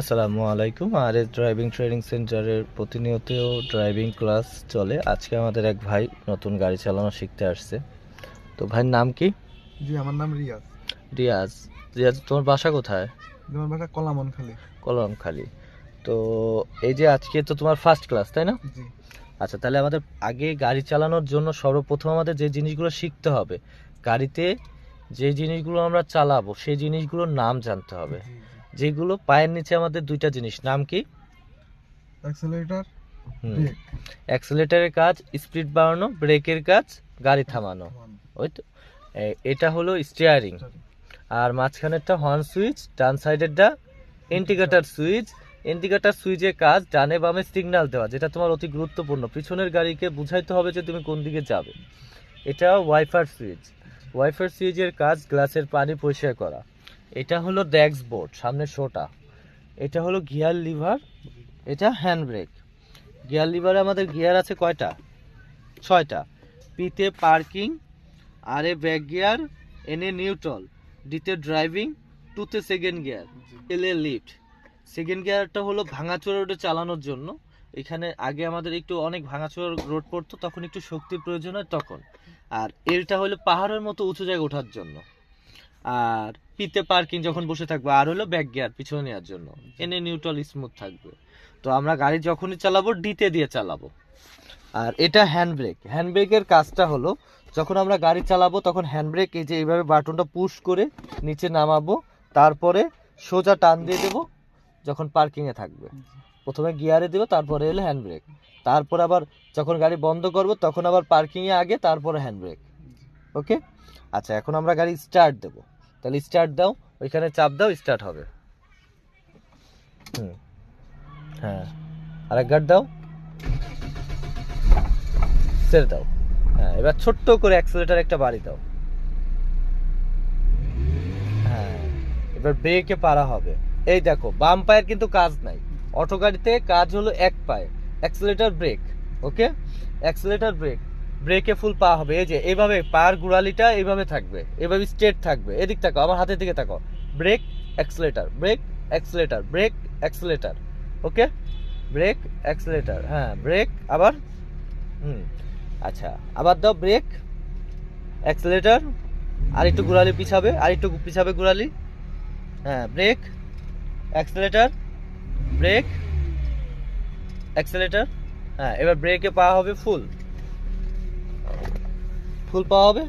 আসসালামু আলাইকুম। আর S driving training সেন্টারের প্রতিনিয়ত ড্রাইভিং ক্লাস চলে। আজকে আমাদের এক ভাই নতুন গাড়ি চালানো শিখতে আসছে। তো ভাইয়ের নাম কি? জি আমার নাম রিয়াজ। রিয়াজ। রিয়াজ তোমার বাসা কোথায়? আমার বাসা কলামন খালি কলমখালি তো এই যে আজকে তো তোমার ফার্স্ট ক্লাস তাই না? জি। আচ্ছা তাহলে আমাদের আগে গাড়ি চালানোর জন্য সর্বপ্রথম আমাদের যে জিনিসগুলো শিখতে হবে গাড়িতে যে জিনিসগুলো আমরা চালাবো সেই জিনিসগুলোর নাম জানতে হবে। যেগুলো পায়ের নিচে আমাদের দুইটা জিনিস। নাম কি? অ্যাক্সেলারেটর হুম। ব্রেক অ্যাক্সিলেটারের কাজ স্পিড বাড়ানো ব্রেকের কাজ গাড়ি থামানো। ওই তো এটা হলো স্টিয়ারিং আর মাঝখানেরটা হর্ন সুইচ ডান সাইডেরটা ইন্ডিকেটর সুইচ ইন্ডিকেটর সুইচের কাজ ডানে বামে সিগন্যাল দেওয়া যেটা তোমার অতি গুরুত্বপূর্ণ। পিছনের গাড়িকে বুঝাইতে হবে যে তুমি কোন দিকে যাবে। এটা ওয়াইফার সুইচ ওয়াইফার সুইচের কাজ গ্লাসের পানি পরিষ্কার করা। এটা হলো ড্যাক্স বোর্ড, সামনের শোটা। এটা হলো গিয়ার লিভার, এটা হ্যান্ড ব্রেক। গিয়ার লিভারে আমাদের গিয়ার আছে কয়টা? ছয়টা। পিতে পার্কিং, আর এ ব্যাক গিয়ার, এনে নিউট্রাল, ডিতে ড্রাইভিং, টুতে সেকেন্ড গিয়ার, এল এ লিফট। সেকেন্ড গিয়ারটা হলো ভাঙাচোরা রোডে চালানোর জন্য। এখানে আগে আমাদের একটু অনেক ভাঙাচোরা রোড পড়তো, তখন একটু শক্তির প্রয়োজন হয় তখন। আর এলটা হলো পাহাড়ের মতো উঁচু জায়গায় ওঠার জন্য। আর পিতে পার্কিং যখন বসে থাকবে, আর হলো ব্যাক গিয়ার পিছনে নেওয়ার জন্য। এনে নিউট্রাল স্মুথ থাকবে। তো আমরা গাড়ি যখনই চালাবো ডিতে দিয়ে চালাবো। আর এটা হ্যান্ড ব্রেক হ্যান্ড ব্রেকের কাজটা হলো, যখন আমরা গাড়ি চালাবো, তখন হ্যান্ড ব্রেক এই যে এইভাবে বাটনটা পুশ করে নিচে নামাবো, তারপরে সোজা টান দিয়ে দেবো, যখন পার্কিংয়ে থাকবে। প্রথমে গিয়ারে দেবো, তারপরে এলো হ্যান্ড ব্রেক তারপর আবার যখন গাড়ি বন্ধ করব, তখন আবার পার্কিংয়ে আগে, তারপরে হ্যান্ড ব্রেক ওকে আচ্ছা এখন আমরা গাড়ি স্টার্ট দেবো। তাহলে স্টার্ট দাও, ওইখানে চাপ দাও স্টার্ট হবে। হুম। হ্যাঁ। আরেক গার্ড দাও। ছেড়ে দাও। হ্যাঁ এবার ছোট্ট করে অ্যাক্সিলেটার একটা বাড়ি দাও। হ্যাঁ এবার ব্রেকে পারা হবে। এই দেখো, বাম পায়ের কিন্তু কাজ নাই। অটো গাড়িতে কাজ হলো এক পায়ে। Accelerator brake okay accelerator brake ব্রেকে ফুল পা হবে। এই যে, এইভাবে পায়ের গুড়ালিটা এইভাবে থাকবে। এইভাবে স্ট্রেট থাকবে। এদিক তাকাও, আমার হাতের দিকে তাকাও। Brake accelerator brake accelerator brake accelerator okay brake accelerator হ্যাঁ ব্রেক আবার, হুম আচ্ছা আবার দাও ব্রেক অ্যাক্সিলেটার আর একটু ঘোরালি পিছাবে, আর একটু পিছাবে ঘোরালি হ্যাঁ ব্রেক অ্যাক্সিলেটার ব্রেক অ্যাক্সিলেটার হ্যাঁ এবার ব্রেকে পাওয়া হবে ফুল ফুল পাওয়া হবে।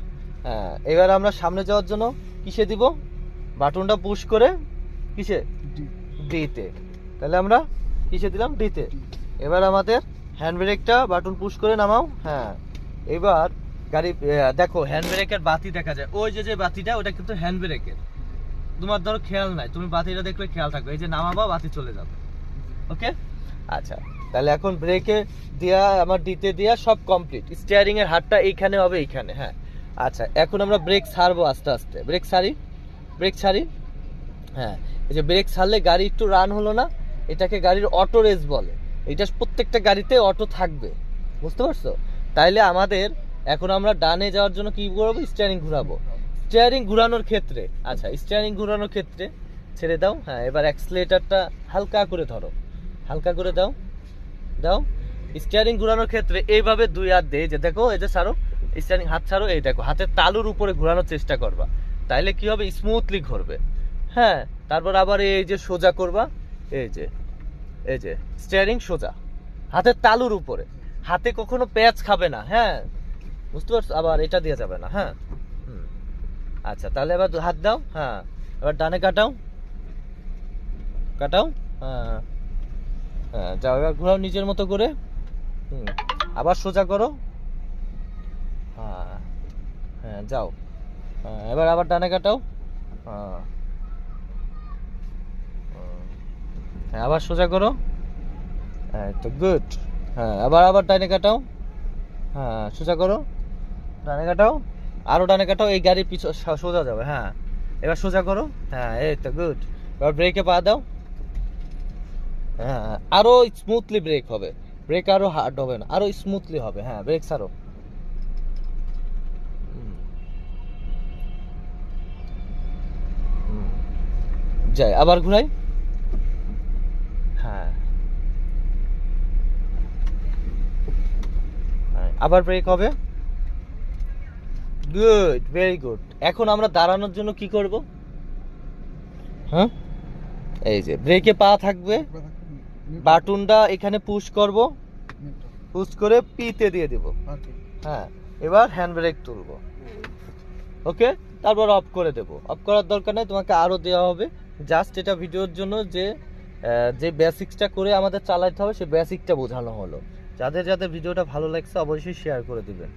হ্যাঁ এবার আমরা সামনে যাওয়ার জন্য কিসে দিব? বাটনটা পুশ করে কিসে? ডিতে তাহলে আমরা কিসে দিলাম? ডিতে এবার আমাদের হ্যান্ড ব্রেকটা বাটন পুশ করে নামাও। হ্যাঁ এবার গাড়ি দেখো হ্যান্ড ব্রেকের বাতি দেখা যায়। ওই যে যে বাতিটা, ওটা কিন্তু হ্যান্ড ব্রেকের তোমার ধরো খেয়াল নাই, তুমি বাতিটা দেখলে খেয়াল থাকবে। এই যে নামাবা, বাতি চলে যাবে। ওকে আচ্ছা। তাহলে এখন ব্রেকে দেয়া, আমার দিতে দেয়া সব কমপ্লিট স্টিয়ারিং এর হাতটা এইখানে হবে, এইখানে হ্যাঁ। আচ্ছা এখন আমরা ব্রেক ছাড়বো আস্তে আস্তে। ব্রেক ছাড়ি ব্রেক ছাড়ি হ্যাঁ। এই যে ব্রেক ছাড়লে গাড়ি একটু রান হলো না, এটাকে গাড়ির অটো রেস বলে। এটা প্রত্যেকটা গাড়িতে অটো থাকবে। বুঝতে পারছ? তাইলে আমাদের এখন আমরা ডানে যাওয়ার জন্য কি করব স্টিয়ারিং ঘুরাবো। স্টিয়ারিং ঘুরানোর ক্ষেত্রে আচ্ছা স্টিয়ারিং ঘুরানোর ক্ষেত্রে ছেড়ে দাও। হ্যাঁ এবার অ্যাক্সিলেটারটা হালকা করে ধরো। হালকা করে দাও। দাও। স্টিয়ারিং ঘুরানোর ক্ষেত্রে এইভাবে দুই হাত দিয়ে, যে দেখো, এই যে ছাড়ো স্টিয়ারিং হাত ছাড়ো, এই দেখো, হাতের তালুর উপরে ঘোরানোর চেষ্টা করবা। তাইলে কি হবে? স্মুথলি ঘুরবে। হ্যাঁ তারপর আবার এই যে সোজা করবা, এই যে এই যে স্টিয়ারিং সোজা। হাতের তালুর উপরে। হাতে কখনো প্যাচ খাবে না হ্যাঁ? বুঝতে পারছ? আবার এটা দিয়ে যাবে না হ্যাঁ। আচ্ছা তাহলে এবার হাত দাও হ্যাঁ। এবার ডানে কাটাও। কাটাও হ্যাঁ। যাও, এবার ঘোরাও নিজের মতো করে। হুম, আবার সোজা করো। হ্যাঁ হ্যাঁ যাও। হ্যাঁ এবার আবার ডানে কাটাও। হ্যাঁ হ্যাঁ আবার সোজা করো। হ্যাঁ তো গুড। হ্যাঁ আবার আবার ডানে কাটাও। হ্যাঁ সোজা করো। ডানে কাটাও। আরও ডানে কাটাও, এই গাড়ির পিছু সোজা যাবে হ্যাঁ। এবার সোজা করো। হ্যাঁ এই তো গুড। এবার ব্রেকে পা দাও। হ্যাঁ আরও স্মুথলি ব্রেক হবে। ব্রেক আরও হার্ড হবে না আরও স্মুথলি হবে। হ্যাঁ ব্রেক। হুম। যাই আবার ঘুরাই? হ্যাঁ। হ্যাঁ, আবার ব্রেক হবে? গুড ভেরি গুড এখন আমরা দাঁড়ানোর জন্য কি করব? হ্যাঁ? এই যে ব্রেকে পা থাকবে। বাটনটা এখানে পুশ করব। পুশ করে পিতে দিয়ে দেব। হ্যাঁ এবার হ্যান্ড ব্রেক তুলবো। ওকে তারপর অফ করে দেব। অফ করার দরকার নেই তোমাকে আরও দেওয়া হবে। জাস্ট এটা ভিডিওর জন্য যে যে বেসিক্সটা করে আমাদের চালাতে হবে সেই বেসিকটা বোঝানো হলো। যাদের যাদের ভিডিওটা ভালো লাগছে অবশ্যই শেয়ার করে দিবেন।